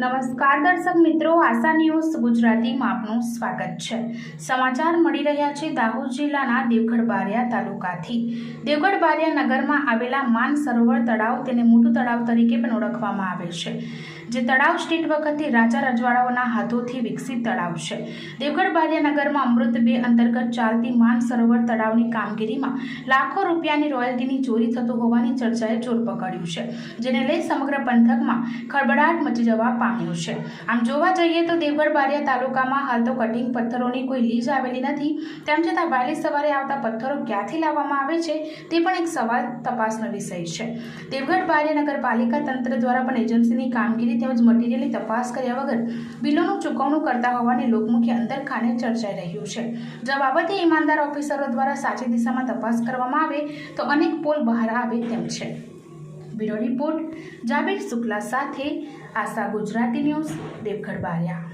નમસ્કાર દર્શક મિત્રો, આશા ન્યૂઝ ગુજરાતીમાં આપનું સ્વાગત છે. સમાચાર મળી રહ્યા છે દાહોદ જિલ્લાના દેવગઢ બારિયા તાલુકાથી. દેવગઢ બારિયા નગરમાં આવેલા માન સરોવર તળાવ તેને મોટું તળાવ તરીકે પણ ઓળખવામાં આવે છે, જે તળાવ સ્ટેટ વખતથી રાજા રજવાડાઓના હાથોથી વિકસિત તળાવ છે. દેવગઢ બારિયા નગરમાં અમૃત બે અંતર્ગત ચાલતી માન સરોવર તળાવની કામગીરીમાં લાખો રૂપિયાની રોયલ્ટીની ચોરી થતું હોવાની ચર્ચાએ જોર પકડ્યું છે, જેને લઈ સમગ્ર પંથકમાં ખળબડાટ મચી જવા પામ્યો છે. આમ જોવા જઈએ તો દેવગઢ બારિયા તાલુકામાં હાલ તો કટિંગ પથ્થરોની કોઈ લીજ આવેલી નથી. તેમ છતાં વહેલી સવારે આવતા પથ્થરો ક્યાંથી લાવવામાં આવે છે તે પણ એક સવાલ તપાસનો વિષય છે. દેવગઢ બારિયા નગરપાલિકા તંત્ર દ્વારા પણ એજન્સીની કામગીરી તેમજ મટીરિયલની તપાસ કર્યા વગર બિલોનું ચૂકવણું કરતા હોવાની લોકમુખી અંતરખાને ચર્ચાઈ રહ્યું છે. જો બાબતે ઈમાનદાર ઓફિસરો દ્વારા સાચી દિશામાં તપાસ કરવામાં આવે તો અનેક પોલ બહાર આવે તેમ છે. બ્યુરો રિપોર્ટ જાબેર શુક્લા સાથે આશા ગુજરાતી ન્યૂઝ દેવગઢ બારિયા.